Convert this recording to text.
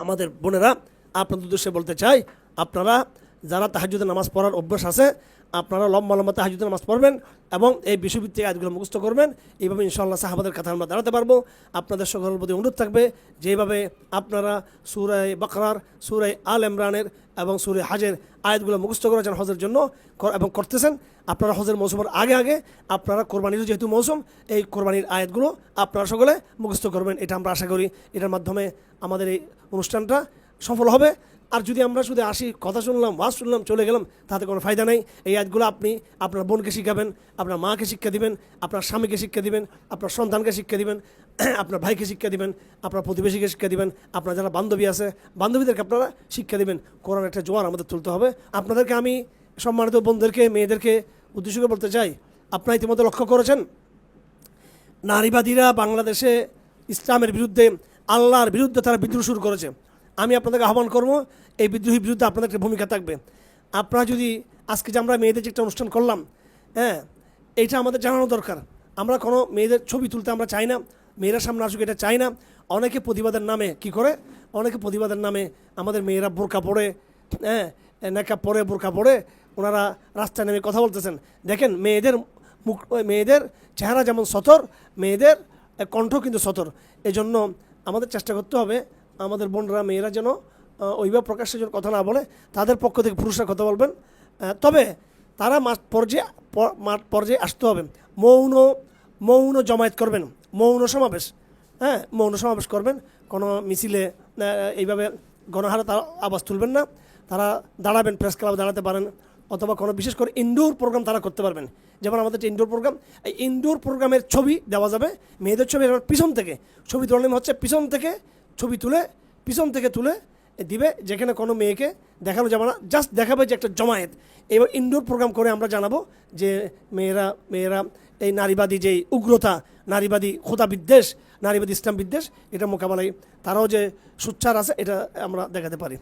আমাদের বোনেরা আপনাদের উদ্দেশ্যে বলতে চাই আপনারা যারা তাহাজুদের নামাজ পড়ার অভ্যাস আছে, আপনারা লম্বা লম্বা তাহাজুদের নামাজ পড়বেন এবং এই বিশ্বভিত্তিক আয়াতগুলো মুখস্থ করবেন। এইভাবে ইনশাআল্লাহ সাহাবাদের কথা আমরা দাঁড়াতে পারব। আপনাদের সকলের প্রতি অনুরোধ থাকবে যেভাবে আপনারা সুরায় বাকরার সুরায় আল ইমরানের এবং সুরে হাজের আয়াতগুলো মুখস্থ করেছেন হজের জন্য এবং করতেছেন। আপনারা হজের মৌসুমের আগে আগে আপনারা কোরবানির যেহেতু মৌসুম, এই কোরবানির আয়াতগুলো আপনারা সকলে মুখস্থ করবেন। এটা আমরা আশা করি এটার মাধ্যমে আমাদের এই অনুষ্ঠানটা সফল হবে। আর যদি আমরা শুধু আসি কথা শুনলাম, ওয়াজ শুনলাম, চলে গেলাম, তাতে কোনো ফায়দা নাই। এই আয়াতগুলো আপনি আপনার বোনকে শিখাবেন, আপনার মাকে শিক্ষা দিবেন, আপনার স্বামীকে শিক্ষা দিবেন, আপনার সন্তানকে শিক্ষা দিবেন, আপনার ভাইকে শিক্ষা দিবেন, আপনার প্রতিবেশীকে শিক্ষা দিবেন, আপনার যারা বান্ধবী আছে, বান্ধবীদেরকে আপনারা শিক্ষা দিবেন। কোরআন একটা জোয়ার আমাদের তুলতে হবে। আপনাদেরকে আমি সম্মানিত বোনদেরকে মেয়েদেরকে উদ্দেশ্য করে বলতে চাই, আপনারা ইতিমধ্যে লক্ষ্য করেছেন? নারীবাদীরা বাংলাদেশে ইসলামের বিরুদ্ধে আল্লাহর বিরুদ্ধে তারা বিদ্রোহ শুরু করেছে। আমি আপনাদেরকে আহ্বান করব, এই বিদ্রোহীর বিরুদ্ধে আপনাদের একটা ভূমিকা থাকবে। আপনারা যদি আজকে যে আমরা মেয়েদের যে একটা অনুষ্ঠান করলাম হ্যাঁ এইটা আমাদের জানানো দরকার। আমরা কোনো মেয়েদের ছবি তুলতে আমরা চাই না, মেয়েরা সামনে আসুক এটা চাই না। অনেকে প্রতিবাদের নামে কি করে? অনেকে প্রতিবাদের নামে আমাদের মেয়েরা বোরকা পরে হ্যাঁ নেকা পরে বোরকা পরে ওনারা রাস্তায় নেমে কথা বলতেছেন। দেখেন, মেয়েদের মুখ, মেয়েদের চেহারা যেমন সতর, মেয়েদের কণ্ঠ কিন্তু সতর। এই জন্য আমাদের চেষ্টা করতে হবে আমাদের বোনরা, মেয়েরা যেন ওইভাবে প্রকাশ্যে যেন কথা না বলে, তাদের পক্ষ থেকে পুরুষরা কথা বলবেন। তবে তারা মাঠ পর্যায়ে মাঠ পর্যায়ে আসতে হবে। মৌন মৌন জমায়েত করবেন। মৌন সমাবেশ। হ্যাঁ মৌন সমাবেশ করবেন। কোনো মিছিলে এইভাবে গণহারে তারা আওয়াজ তুলবেন না। তারা দাঁড়াবেন, প্রেস ক্লাবে দাঁড়াতে পারেন, অথবা কোনো বিশেষ করে ইনডোর প্রোগ্রাম তারা করতে পারবেন। যেমন আমাদের যে ইনডোর প্রোগ্রাম, এই ইনডোর প্রোগ্রামের ছবি দেওয়া যাবে। মেয়েদের ছবি পিছন থেকে, ছবি তোলানো হচ্ছে পিছন থেকে ছবি তুলে, পিছন থেকে তুলে দিবে, যেখানে কোনো মেয়েকে দেখানো যাবে না। জাস্ট দেখাবে যে একটা জমায়েত। এবার ইনডোর প্রোগ্রাম করে আমরা জানাব যে মেয়েরা মেয়েরা, এই নারীবাদী যেই উগ্রতা, নারীবাদী খোদা বিদ্বেষ, নারীবাদী ইসলাম বিদ্বেষ, এটা মোকাবেলায় তারাও যে সুচ্ছার আছে, এটা আমরা দেখাতে পারি।